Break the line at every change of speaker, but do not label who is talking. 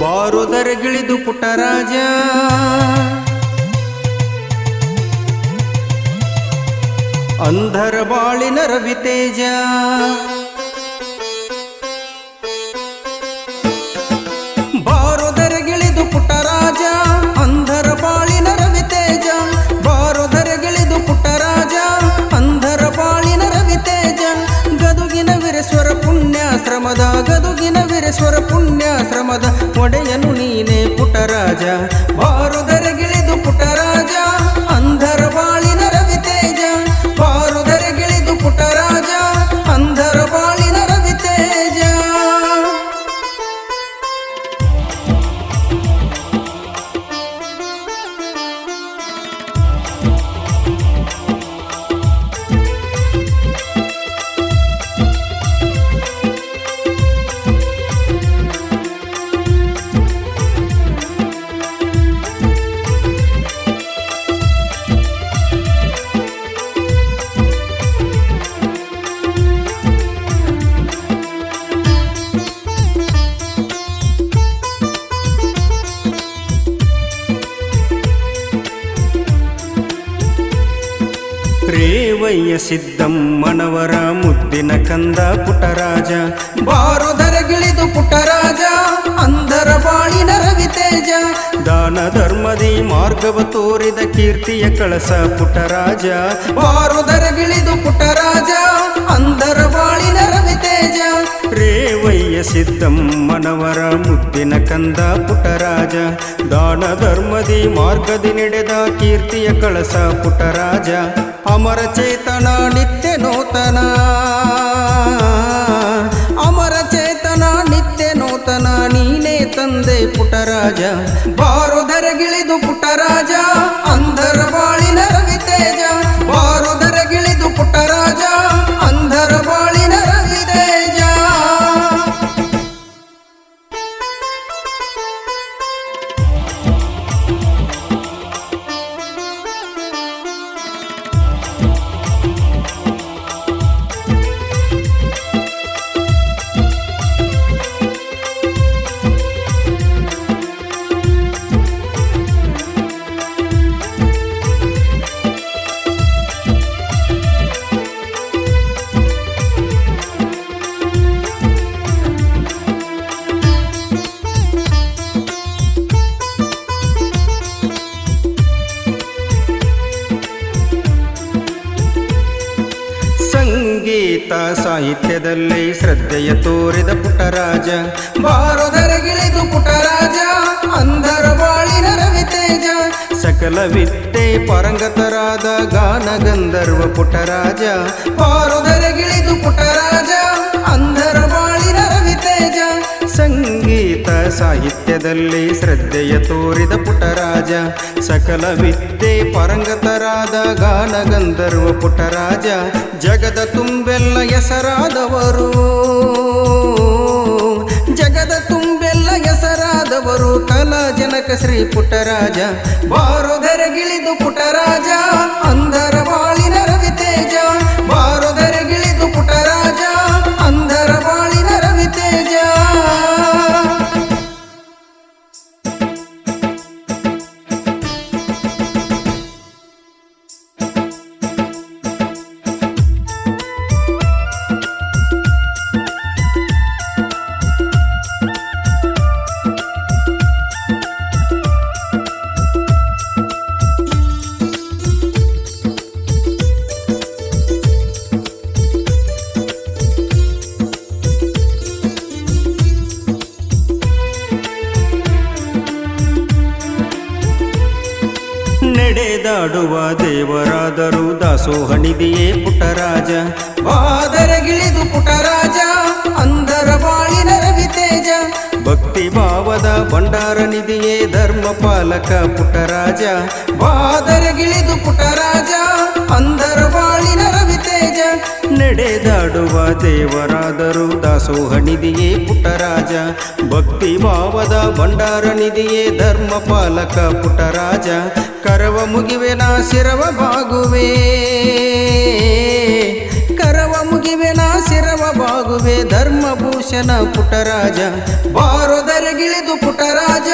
ಬಾರುದರಗಿಳಿದು ಪುಟ್ಟರಾಜ. ಅಂಧರ ಬಾಳಿನ ರವಿತೇಜ ಬಾರುದರಗಿಳಿದು ಪುಟ್ಟರಾಜ ಅಂಧರ ಬಾಳಿನ ರವಿತೇಜ ಬಾರುದರಗಿಳಿದು ಪುಟ್ಟರಾಜ ಅಂಧರ ಬಾಳಿನ ರವಿತೇಜ ಗದುಗಿನ ವೀರೇಶ್ವರ ಪುಣ್ಯಾಶ್ರಮದ, ಗದುಗಿನ ವೀರೇಶ್ವರ ಪುಣ್ಯಾಶ್ರಮದ ಒಡೆಯನು ನೀನೇ ಪುಟ್ಟರಾಜ ಬಾರುದರಗಿಳಿದು ಪುಟ್ಟರಾಜ ರೇವಯ್ಯ ಸಿದ್ದಮ್ಮನವರ ಮುದ್ದಿನ ಕಂದ ಪುಟರಾಜ. ಬಾರುದರಗಿಳಿದು ಪುಟರಾಜ, ಅಂಧರ ಬಾಳಿನ ರವಿತೇಜ ದಾನ ಧರ್ಮದಿ ಮಾರ್ಗವ ತೋರಿದ ಕೀರ್ತಿಯ ಕಳಸ ಪುಟರಾಜ. ಬಾರುದರಗಿಳಿದು ಪುಟರಾಜ, ಅಂಧರ ಬಾಳಿನ ರವಿತೇಜ ರೇವಯ್ಯ ಸಿದ್ದಮ್ಮನವರ ಮುದ್ದಿನ ಕಂದ ಪುಟರಾಜ. ದಾನ ಧರ್ಮದಿ ಮಾರ್ಗದಿ ನಡೆದ ಕೀರ್ತಿಯ ಕಳಸ ಪುಟ್ಟರಾಜ ಅಮರ ಚೇತನ ನಿತ್ಯ ನೂತನ. ಅಮರ ಚೇತನ ನಿತ್ಯ ನೂತನ. ನೀನೇ ತಂದೆ ಪುಟರಾಜ ಬಾರುದರಗಿಳಿದು ಪುಟ್ಟರಾಜ ಅಂಧರ ಸಂಗೀತ ಸಾಹಿತ್ಯದಲ್ಲಿ ಶ್ರದ್ಧೆಯ ತೋರಿದ ಪುಟರಾಜ. ಬಾರುದರಗಿಳಿದು ಪುಟರಾಜ, ಅಂಧರ ಬಾಳಿನ ರವಿತೇಜ ಸಕಲ ವಿದ್ಯೆ ಪರಂಗತರಾದ ಗಾನ ಗಂಧರ್ವ ಪುಟರಾಜ. ಬಾರುದರಗಿಳಿದು ಪುಟರಾಜ, ಅಂಧರ ಬಾಳಿನ ರವಿತೇಜ ಸಂಗೀತ ಸಾಹಿತ್ಯದಲ್ಲಿ ಶ್ರದ್ಧೆಯ ತೋರಿದ ಪುಟರಾಜ. ಸಕಲ ವಿದ್ಯೆ ಪರಂಗತರಾದ ಗಾನಗಂಧರ್ವ ಪುಟರಾಜ. ಜಗದ ತುಂಬೆಲ್ಲ ಹೆಸರಾದವರು. ಜಗದ ತುಂಬೆಲ್ಲ ಹೆಸರಾದವರು ಕಲಾ ಜನಕ ಶ್ರೀ ಪುಟರಾಜ. ಬಾರುದರಗಿಳಿದು ಪುಟ್ಟರಾಜ ನಡೆದಾಡುವ ದೇವರಾದರು. ದಾಸೋಹಣಿದೆಯೇ ಪುಟರಾಜ. ಬಾದರಗಿಳಿದು ಪುಟ್ಟರಾಜ ಅಂಧರ ಬಾಳಿನ ರವಿತೇಜ ಭಕ್ತಿ ಭಾವದ ಭಂಡಾರ ನಿಧಿಯೇ ಧರ್ಮ ಪಾಲಕ ಪುಟ್ಟರಾಜ ಬಾದರಗಿಳಿದು ಪುಟ್ಟರಾಜ ಅಂದರ ಬಾಳಿನ ರವಿತೇಜ ನಡೆದಾಡುವ ದೇವರಾದರು ದಾಸೋಹ ನಿಧಿಯೇ ಪುಟ್ಟರಾಜ. ಭಕ್ತಿ ಭಾವದ ಭಂಡಾರ ನಿಧಿಯೇ ಧರ್ಮ ಪಾಲಕ ಪುಟ್ಟರಾಜ. ಕರವ ಮುಗಿವೆನ ಶಿರವ ಬಾಗುವೆ. ಕರವ ಮುಗಿವೆ ನಾ ಶಿರವ ಬಾಗುವೆ ಧರ್ಮಭೂಷಣ ಪುಟ್ಟರಾಜ. ಬಾರೋದರಗಿಳಿದು ಪುಟ್ಟರಾಜ.